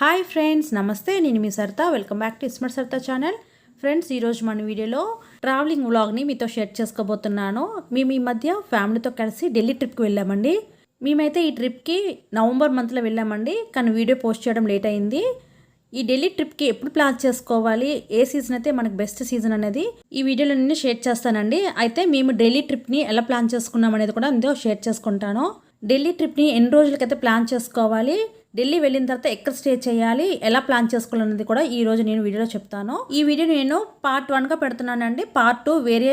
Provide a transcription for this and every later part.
Hi friends నమస్తే. నేను మీ Saritha. Welcome back to iSmart Saritha channel. Friends ఈరోజు మన వీడియోలో ట్రావెలింగ్ వ్లాగ్ని మీతో షేర్ చేసుకోబోతున్నాను. మేము ఈ మధ్య ఫ్యామిలీతో కలిసి ఢిల్లీ ట్రిప్కి వెళ్ళామండి. మేమైతే ఈ ట్రిప్కి నవంబర్ మంత్లో వెళ్ళామండి కానీ వీడియో పోస్ట్ చేయడం లేట్ అయింది. ఈ ఢిల్లీ ట్రిప్కి ఎప్పుడు ప్లాన్ చేసుకోవాలి ఏ సీజన్ అయితే మనకు బెస్ట్ సీజన్ అనేది ఈ వీడియోలో నేను షేర్ చేస్తానండి. అయితే మేము ఢిల్లీ ట్రిప్ని ఎలా ప్లాన్ చేసుకున్నాం అనేది కూడా అందులో షేర్ చేసుకుంటాను. ఢిల్లీ ట్రిప్ని ఎన్ని రోజులకైతే ప్లాన్ చేసుకోవాలి ఢిల్లీ వెళ్ళిన తర్వాత ఎక్కడ స్టే చేయాలి ఎలా ప్లాన్ చేసుకోవాలన్నది కూడా ఈ రోజు నేను వీడియోలో చెప్తాను. ఈ వీడియో నేను పార్ట్ వన్గా పెడుతున్నానండి. పార్ట్ టూ వేరే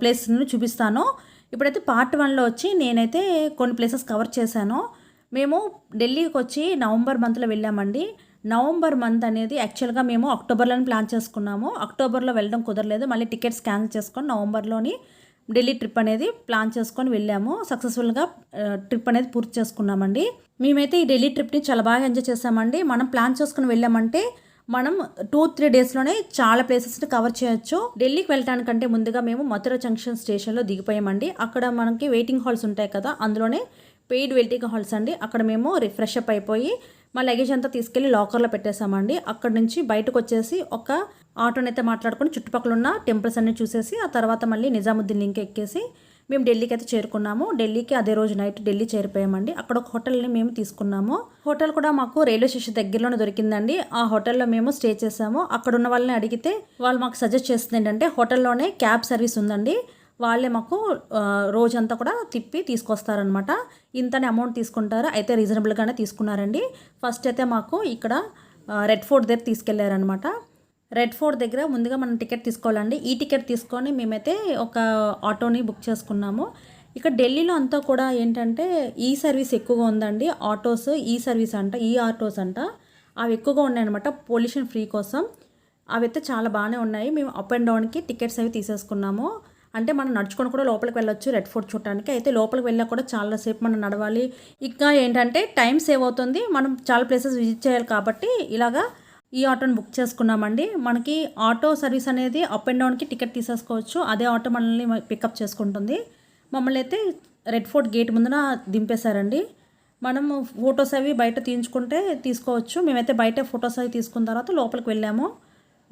ప్లేస్ని చూపిస్తాను. ఇప్పుడైతే పార్ట్ వన్లో వచ్చి నేనైతే కొన్ని ప్లేసెస్ కవర్ చేశాను. మేము ఢిల్లీకి వచ్చి నవంబర్ మంత్లో వెళ్ళామండి. నవంబర్ మంత్ అనేది యాక్చువల్గా మేము అక్టోబర్లోనే ప్లాన్ చేసుకున్నాము. అక్టోబర్లో వెళ్ళడం కుదరలేదు. మళ్ళీ టికెట్స్ క్యాన్సిల్ చేసుకొని నవంబర్లోని ఢిల్లీ ట్రిప్ అనేది ప్లాన్ చేసుకొని వెళ్ళాము. సక్సెస్ఫుల్గా ట్రిప్ అనేది పూర్తి చేసుకున్నామండి. మేమైతే ఈ ఢిల్లీ ట్రిప్ని చాలా బాగా ఎంజాయ్ చేసామండి. మనం ప్లాన్ చేసుకుని వెళ్ళామంటే మనం టూ త్రీ డేస్లోనే చాలా ప్లేసెస్ని కవర్ చేయొచ్చు. ఢిల్లీకి వెళ్ళటానికంటే ముందుగా మేము మథుర జంక్షన్ స్టేషన్లో దిగిపోయామండి. అక్కడ మనకి వెయిటింగ్ హాల్స్ ఉంటాయి కదా అందులోనే పెయిడ్ వెయిటింగ్ హాల్స్ అండి. అక్కడ మేము రిఫ్రెష్ అప్ అయిపోయి మా లగేజ్ అంతా తీసుకెళ్ళి లాకర్లో పెట్టేశామండి. అక్కడ నుంచి బయటకు వచ్చేసి ఒక ఆటోని అయితే మాట్లాడుకుని చుట్టుపక్కల ఉన్న టెంపుల్స్ అన్ని చూసేసి ఆ తర్వాత మళ్ళీ నిజాముద్దీన్ లింక్ ఎక్కేసి మేము ఢిల్లీకి అయితే చేరుకున్నాము. ఢిల్లీకి అదే రోజు నైట్ ఢిల్లీ చేరిపోయామండి. అక్కడ ఒక హోటల్ని మేము తీసుకున్నాము. హోటల్ కూడా మాకు రైల్వే స్టేషన్ దగ్గరలోనే దొరికిందండి. ఆ హోటల్లో మేము స్టే చేసాము. అక్కడ ఉన్న వాళ్ళని అడిగితే వాళ్ళు మాకు సజెస్ట్ చేస్తుంది ఏంటంటే హోటల్లోనే క్యాబ్ సర్వీస్ ఉందండి. వాళ్ళే మాకు రోజంతా కూడా తిప్పి తీసుకొస్తారనమాట ఇంతనే అమౌంట్ తీసుకుంటారు. అయితే రీజనబుల్గానే తీసుకున్నారండి. ఫస్ట్ అయితే మాకు ఇక్కడ రెడ్ ఫోర్ట్ దగ్గర తీసుకెళ్ళారనమాట రెడ్ ఫోర్ట్ దగ్గర ముందుగా మనం టికెట్ తీసుకోవాలండి. ఈ టికెట్ తీసుకొని మేమైతే ఒక ఆటోని బుక్ చేసుకున్నాము. ఇక్కడ ఢిల్లీలో అంతా కూడా ఏంటంటే ఈ సర్వీస్ ఎక్కువగా ఉందండి. ఆటోస్ ఈ సర్వీస్ అంట ఈ ఆటోస్ అంట అవి ఎక్కువగా ఉన్నాయన్నమాట పొల్యూషన్ ఫ్రీ కోసం. అవి అయితే చాలా బాగానే ఉన్నాయి. మేము అప్ అండ్ డౌన్కి టికెట్స్ అవి తీసేసుకున్నాము. అంటే మనం నడుచుకొని కూడా లోపలికి వెళ్ళొచ్చు రెడ్ ఫోర్ట్ చూడటానికి. అయితే లోపలికి వెళ్ళా కూడా చాలాసేపు మనం నడవాలి. ఇంకా ఏంటంటే టైం సేవ్ అవుతుంది. మనం చాలా ప్లేసెస్ విజిట్ చేయాలి కాబట్టి ఇలాగా ఈ ఆటోని బుక్ చేసుకున్నామండి. మనకి ఆటో సర్వీస్ అనేది అప్ అండ్ డౌన్కి టికెట్ తీసేసుకోవచ్చు. అదే ఆటో మనల్ని పికప్ చేసుకుంటుంది. మమ్మల్ని అయితే రెడ్ ఫోర్ట్ గేట్ ముందున దింపేశారండి. మనము ఫొటోస్ అవి బయట తీయించుకుంటే తీసుకోవచ్చు. మేమైతే బయట ఫొటోస్ అవి తీసుకున్న తర్వాత లోపలికి వెళ్ళాము.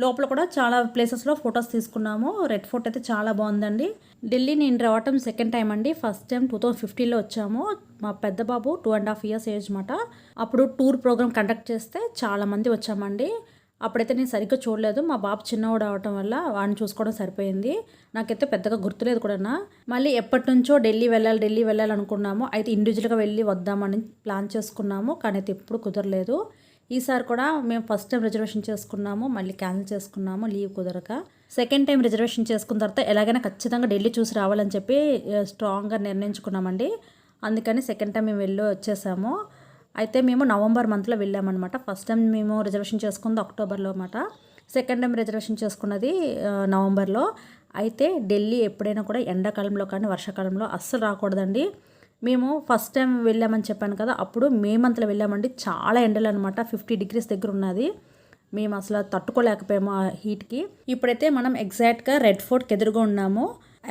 లోపల కూడా చాలా ప్లేసెస్లో ఫొటోస్ తీసుకున్నాము. రెడ్ ఫోర్ట్ అయితే చాలా బాగుందండి. ఢిల్లీ నేను రావటం సెకండ్ టైం అండి. ఫస్ట్ టైం టూ థౌజండ్ ఫిఫ్టీన్లో వచ్చాము. మా పెద్ద బాబు two and half years age మాట. అప్పుడు టూర్ ప్రోగ్రామ్ కండక్ట్ చేస్తే చాలా మంది వచ్చామండి. అప్పుడైతే నేను సరిగ్గా చూడలేదు. మా బాబు చిన్నవాడు అవటం వల్ల వాడిని చూసుకోవడం సరిపోయింది. నాకైతే పెద్దగా గుర్తులేదు కూడా మళ్ళీ ఎప్పటి నుంచో ఢిల్లీ వెళ్ళాలి ఢిల్లీ వెళ్ళాలనుకున్నాము అయితే ఇండివిజువల్గా వెళ్ళి వద్దామని ప్లాన్ చేసుకున్నాము. కానీ అయితే ఎప్పుడు కుదరలేదు. ఈసారి కూడా మేము ఫస్ట్ టైం రిజర్వేషన్ చేసుకున్నాము మళ్ళీ క్యాన్సిల్ చేసుకున్నాము లీవ్ కుదరక. సెకండ్ టైం రిజర్వేషన్ చేసుకున్న తర్వాత ఎలాగైనా ఖచ్చితంగా ఢిల్లీ చూసి రావాలని చెప్పి స్ట్రాంగ్గా నిర్ణయించుకున్నామండి. అందుకని సెకండ్ టైం మేము వెళ్ళి వచ్చేసాము. అయితే మేము నవంబర్ మంత్లో వెళ్ళామన్నమాట. ఫస్ట్ టైం మేము రిజర్వేషన్ చేసుకుంది అక్టోబర్లో అన్నమాట. సెకండ్ టైం రిజర్వేషన్ చేసుకున్నది నవంబర్లో అయితే ఢిల్లీ ఎప్పుడైనా కూడా ఎండాకాలంలో కానీ వర్షాకాలంలో అస్సలు రాకూడదండి. మేము ఫస్ట్ టైం వెళ్ళామని చెప్పాను కదా అప్పుడు మే మంత్లో వెళ్ళామండి. చాలా ఎండలు అనమాట ఫిఫ్టీ డిగ్రీస్ దగ్గర ఉన్నది. మేము అసలు తట్టుకోలేకపోయాము ఆ హీట్కి ఇప్పుడైతే మనం ఎగ్జాక్ట్గా రెడ్ ఫోర్ట్కి ఎదురుగా ఉన్నాము.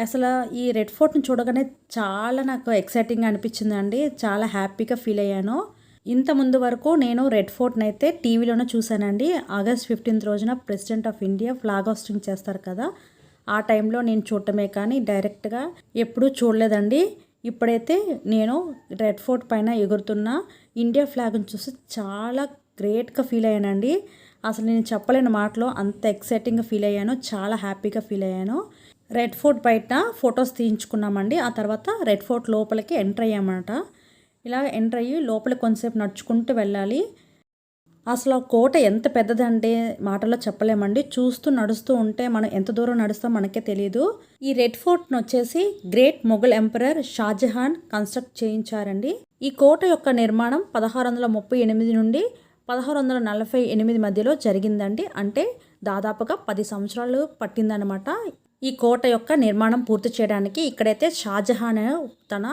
అసలు ఈ రెడ్ ఫోర్ట్ని చూడగానే చాలా నాకు ఎక్సైటింగ్గా అనిపించింది అండి చాలా హ్యాపీగా ఫీల్ అయ్యాను. ఇంత ముందు వరకు నేను రెడ్ ఫోర్ట్ని అయితే టీవీలోనే చూశానండి. ఆగస్ట్ ఫిఫ్టీన్త్ రోజున president of India flag hosting చేస్తారు కదా ఆ టైంలో నేను చూడటమే కానీ డైరెక్ట్గా ఎప్పుడూ చూడలేదండి. ఇప్పుడైతే నేను రెడ్ ఫోర్ట్ పైన ఎగురుతున్న ఇండియా ఫ్లాగ్ని చూసి చాలా గ్రేట్గా ఫీల్ అయ్యానండి. అసలు నేను చెప్పలేని మాటలో అంత ఎక్సైటింగ్గా ఫీల్ అయ్యాను చాలా హ్యాపీగా ఫీల్ అయ్యాను. రెడ్ ఫోర్ట్ బయట ఫొటోస్ తీయించుకున్నామండి. ఆ తర్వాత రెడ్ ఫోర్ట్ లోపలికి ఎంటర్ అయ్యామన్నమాట. ఇలా ఎంటర్ అయ్యి లోపలికి కొంతసేపు నడుచుకుంటూ వెళ్ళాలి. అసలు ఆ కోట ఎంత పెద్దదంటే మాటలో చెప్పలేమండి. చూస్తూ నడుస్తూ ఉంటే మనం ఎంత దూరం నడుస్తాం మనకే తెలియదు ఈ రెడ్ ఫోర్ట్ను వచ్చేసి great Mughal emperor Shahjahan construct చేయించారండి. ఈ కోట యొక్క నిర్మాణం పదహారు వందల ముప్పై ఎనిమిది నుండి పదహారు వందల నలభై ఎనిమిది మధ్యలో జరిగిందండి. అంటే దాదాపుగా పది సంవత్సరాలు పట్టిందనమాట ఈ కోట యొక్క నిర్మాణం పూర్తి చేయడానికి. ఇక్కడైతే షాజహాన్ తన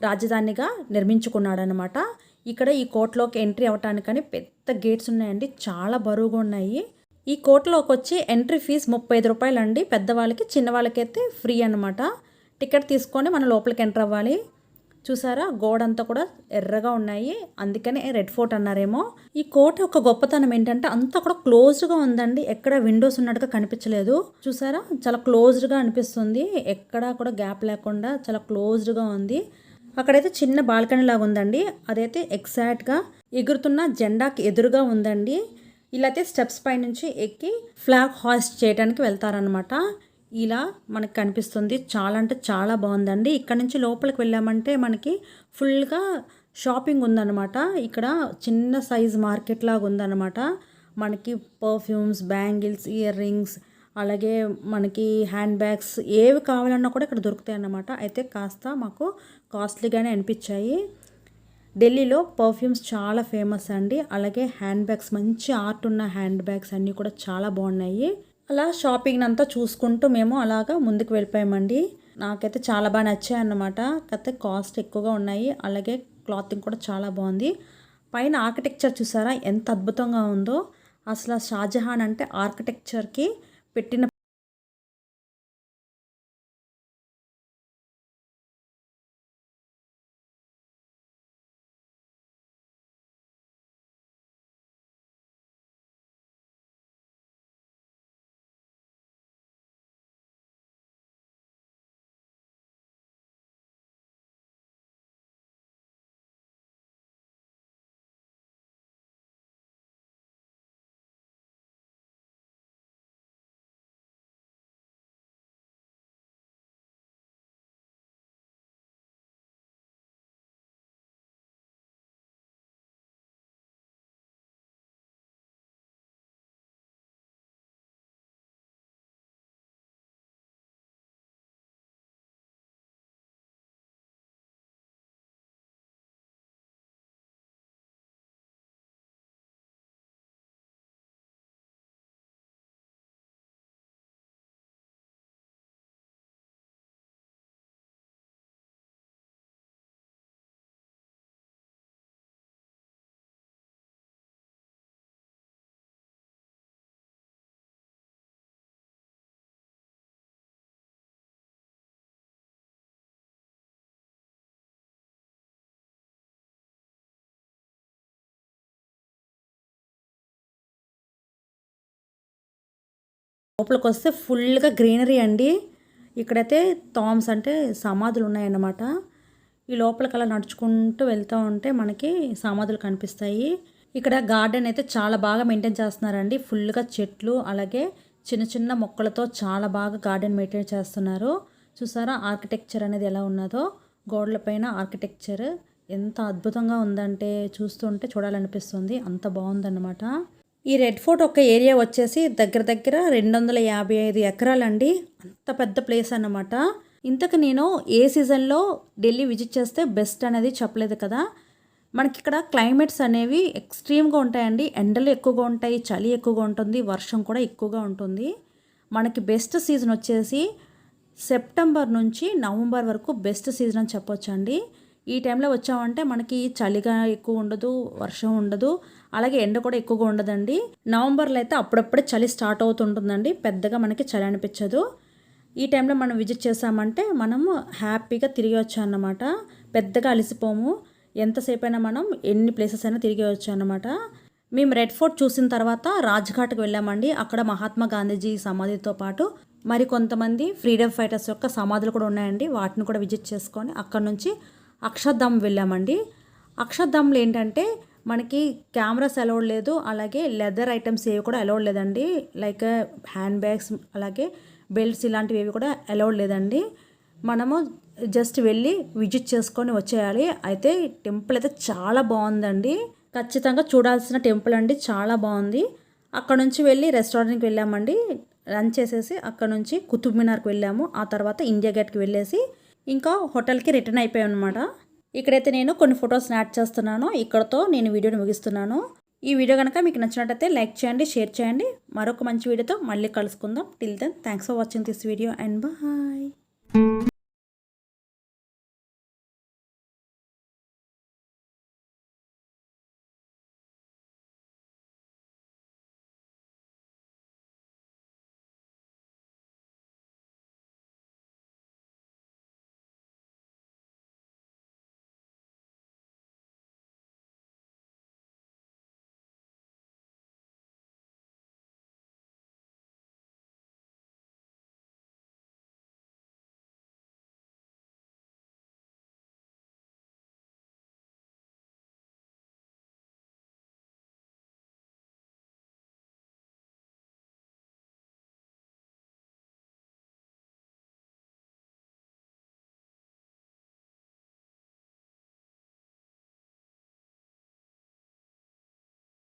రాజధానిగా నిర్మించుకున్నాడనమాట ఇక్కడ ఈ కోట్లోకి ఎంట్రీ అవ్వటానికని పెద్ద గేట్స్ ఉన్నాయండి చాలా బరువుగా ఉన్నాయి. ఈ కోట్లోకి వచ్చి ఎంట్రీ ఫీజు ముప్పై ఐదు రూపాయలు అండి పెద్దవాళ్ళకి చిన్నవాళ్ళకైతే ఫ్రీ అనమాట టికెట్ తీసుకొని మనం లోపలికి ఎంటర్ అవ్వాలి. చూసారా గోడ అంతా కూడా ఎర్రగా ఉన్నాయి అందుకనే రెడ్ ఫోర్ట్ అన్నారేమో. ఈ కోట యొక్క గొప్పతనం ఏంటంటే అంతా కూడా క్లోజ్డ్గా ఉందండి ఎక్కడ విండోస్ ఉన్నట్టుగా కనిపించలేదు. చూసారా చాలా క్లోజ్డ్గా అనిపిస్తుంది ఎక్కడా కూడా గ్యాప్ లేకుండా చాలా క్లోజ్డ్గా ఉంది. అక్కడైతే చిన్న బాల్కనీ లాగా ఉందండి. అదైతే ఎగ్జాక్ట్గా ఎగురుతున్న జెండాకి ఎదురుగా ఉందండి. ఇలా అయితే స్టెప్స్ పైనుంచి ఎక్కి ఫ్లాగ్ హాస్ట్ చేయడానికి వెళ్తారనమాట ఇలా మనకు కనిపిస్తుంది. చాలా అంటే చాలా బాగుందండి. ఇక్కడ నుంచి లోపలికి వెళ్ళామంటే మనకి ఫుల్గా షాపింగ్ ఉందన్నమాట. ఇక్కడ చిన్న సైజ్ మార్కెట్ లాగా ఉందన్నమాట. మనకి పర్ఫ్యూమ్స్ బ్యాంగిల్స్ ఇయర్ రింగ్స్ అలాగే మనకి హ్యాండ్ బ్యాగ్స్ ఏవి కావాలన్నా కూడా ఇక్కడ దొరుకుతాయి అన్నమాట. అయితే కాస్త మాకు కాస్ట్లీగానే అనిపించాయి. ఢిల్లీలో పర్ఫ్యూమ్స్ చాలా ఫేమస్ అండి. అలాగే హ్యాండ్ బ్యాగ్స్ మంచి ఆర్ట్ ఉన్న హ్యాండ్ బ్యాగ్స్ అన్నీ కూడా చాలా బాగున్నాయి. అలా షాపింగ్ అంతా చూసుకుంటూ మేము అలాగా ముందుకు వెళ్ళిపోయామండి. నాకైతే చాలా బాగా నచ్చాయి అన్నమాట. కాకపోతే కాస్ట్ ఎక్కువగా ఉన్నాయి. అలాగే క్లాతింగ్ కూడా చాలా బాగుంది. పైన ఆర్కిటెక్చర్ చూసారా? ఎంత అద్భుతంగా ఉందో. అసలు షాజహాన్ అంటే ఆర్కిటెక్చర్కి పెట్టిన లోపలికి వస్తే ఫుల్గా గ్రీనరీ అండి. ఇక్కడైతే థామ్స్ అంటే సమాధులు ఉన్నాయన్నమాట. ఈ లోపలికి అలా నడుచుకుంటూ వెళ్తూ ఉంటే మనకి సమాధులు కనిపిస్తాయి. ఇక్కడ గార్డెన్ అయితే చాలా బాగా మెయింటైన్ చేస్తున్నారండి. ఫుల్గా చెట్లు అలాగే చిన్న చిన్న మొక్కలతో చాలా బాగా గార్డెన్ మెయింటైన్ చేస్తున్నారు. చూసారా ఆర్కిటెక్చర్ అనేది ఎలా ఉన్నదో? గోడల పైన ఆర్కిటెక్చర్. ఎంత అద్భుతంగా ఉందంటే చూస్తుంటే చూడాలనిపిస్తుంది. అంత బాగుందన్నమాట. ఈ రెడ్ ఫోర్ట్ ఒక ఏరియా వచ్చేసి దగ్గర దగ్గర రెండు వందల యాభై ఐదు ఎకరాలండి. అంత పెద్ద ప్లేస్ అన్నమాట. ఇంతకు నేను ఏ సీజన్లో ఢిల్లీ విజిట్ చేస్తే బెస్ట్ అనేది చెప్పలేదు కదా. మనకి ఇక్కడ క్లైమేట్స్ అనేవి ఎక్స్ట్రీమ్గా ఉంటాయండి. ఎండలు ఎక్కువగా ఉంటాయి చలి ఎక్కువగా ఉంటుంది వర్షం కూడా ఎక్కువగా ఉంటుంది. మనకి బెస్ట్ సీజన్ వచ్చేసి సెప్టెంబర్ నుంచి నవంబర్ వరకు బెస్ట్ సీజన్ అని చెప్పొచ్చండి. ఈ టైంలో వచ్చామంటే మనకి చలిగా ఎక్కువ ఉండదు వర్షం ఉండదు. అలాగే ఎండ కూడా ఎక్కువగా ఉండదండి. నవంబర్లో అయితే అప్పుడప్పుడే చలి స్టార్ట్ అవుతుంటుందండి. పెద్దగా మనకి చలి అనిపించదు. ఈ టైంలో మనం విజిట్ చేసామంటే మనము హ్యాపీగా తిరిగి అన్నమాట పెద్దగా అలసిపోము. ఎంతసేపు అయినా మనం ఎన్ని ప్లేసెస్ అయినా తిరిగి వచ్చామన్నమాట. మేము రెడ్ ఫోర్ట్ చూసిన తర్వాత రాజ్ఘాట్కి వెళ్ళామండి. అక్కడ మహాత్మా గాంధీజీ సమాధితో పాటు మరి కొంతమంది ఫ్రీడమ్ ఫైటర్స్ యొక్క సమాధులు కూడా ఉన్నాయండి. వాటిని కూడా విజిట్ చేసుకొని అక్కడ నుంచి అక్షర్ధామ్ వెళ్ళామండి. అక్షర్ధామ్లో ఏంటంటే మనకి కెమెరాస్ అలౌడ్ లేదు అలాగే లెదర్ ఐటమ్స్ ఏవి కూడా అలౌడ్ లేదండి. లైక్ హ్యాండ్ బ్యాగ్స్ అలాగే బెల్ట్స్ ఇలాంటివి ఏవి కూడా అలౌడ్ లేదండి. మనము జస్ట్ వెళ్ళి విజిట్ చేసుకొని వచ్చేయాలి. అయితే టెంపుల్ అయితే చాలా బాగుందండి. ఖచ్చితంగా చూడాల్సిన టెంపుల్ అండి చాలా బాగుంది. అక్కడ నుంచి వెళ్ళి రెస్టారెంట్కి వెళ్ళామండి. లంచ్ చేసేసి అక్కడ నుంచి కుతుబ్ మినార్కి వెళ్ళాము. ఆ తర్వాత ఇండియా గేట్కి వెళ్ళేసి ఇంకా హోటల్కి రిటర్న్ అయిపోయాం అనమాట ఇక్కడైతే నేను కొన్ని ఫొటోస్ యాడ్ చేస్తున్నాను. ఇక్కడతో నేను వీడియోని ముగిస్తున్నాను. ఈ వీడియో కనుక మీకు నచ్చినట్టయితే లైక్ చేయండి షేర్ చేయండి. మరొక మంచి వీడియోతో మళ్ళీ కలుసుకుందాం. Till then thanks for watching this video and bye